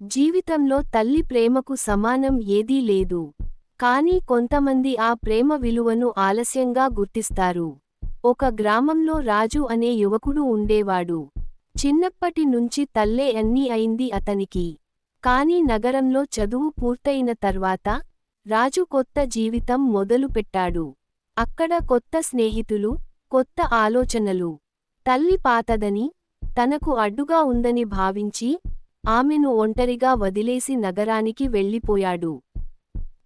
జీవితంలో తల్లి ప్రేమకు సమానం ఏదీ లేదు. కానీ కొంతమంది ఆ ప్రేమ విలువను ఆలస్యంగా గుర్తిస్తారు. ఒక గ్రామంలో రాజు అనే యువకుడు ఉండేవాడు. చిన్నప్పటి నుంచి తల్లే అన్నీ అయింది అతనికి. కాని నగరంలో చదువు పూర్తయిన తర్వాత రాజు కొత్త జీవితం మొదలుపెట్టాడు. అక్కడ కొత్త స్నేహితులు కొత్త ఆలోచనలు. తల్లి పాతదని తనకు అడ్డుగా ఉందని భావించి ఆమెను ఒంటరిగా వదిలేసి నగరానికి వెళ్ళిపోయాడు.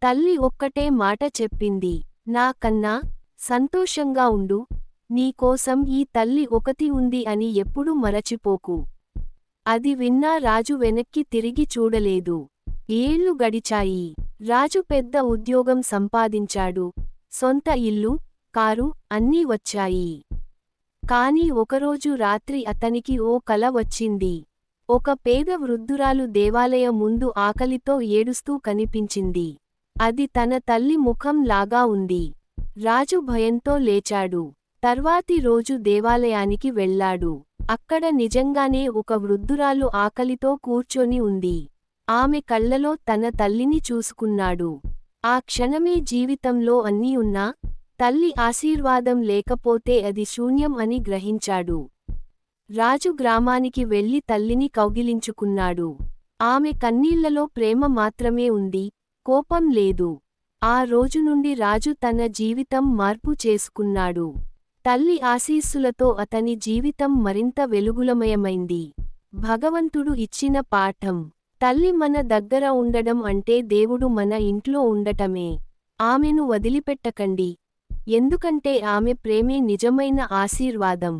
తల్లి ఒక్కటే మాట చెప్పింది నా కన్నా సంతోషంగా ఉండు నీకోసం ఈ తల్లి ఒకతి ఉంది అని ఎప్పుడు మరచిపోకు అది విన్నా రాజు వెనక్కి తిరిగి చూడలేదు. ఏళ్ళు గడిచాయి. రాజు పెద్ద ఉద్యోగం సంపాదించాడు. సొంత ఇల్లు కారు అన్నీ వచ్చాయి. కాని ఒకరోజు రాత్రి అతనికి ఓ కల వచ్చింది. ఒక పేద వృద్ధురాలు దేవాలయ ముందు ఆకలితో ఏడుస్తూ కనిపించింది. అది తన తల్లి ముఖం లాగా ఉంది. రాజు భయంతో లేచాడు. తర్వాతి రోజు దేవాలయానికి వెళ్ళాడు. అక్కడ నిజంగానే ఒక వృద్ధురాలు ఆకలితో కూర్చొని ఉంది. ఆమె కళ్ళలో తన తల్లిని చూసుకున్నాడు. ఆ క్షణమే జీవితంలో అన్నీ ఉన్నా తల్లి ఆశీర్వాదం లేకపోతే అది శూన్యం అని గ్రహించాడు. రాజు గ్రామానికి వెళ్ళి తల్లిని కౌగిలించుకున్నాడు. ఆమె కన్నీళ్ళలో ప్రేమ మాత్రమే ఉంది కోపం లేదు. ఆ రోజు నుండి రాజు తన జీవితం మార్పు చేసుకున్నాడు. తల్లి ఆశీస్సులతో అతని జీవితం మరింత వెలుగులమయమైంది. భగవంతుడు ఇచ్చిన పాఠం తల్లి మన దగ్గర ఉండడం అంటే దేవుడు మన ఇంట్లో ఉండటమే. ఆమెను వదిలిపెట్టకండి ఎందుకంటే ఆమె ప్రేమే నిజమైన ఆశీర్వాదం.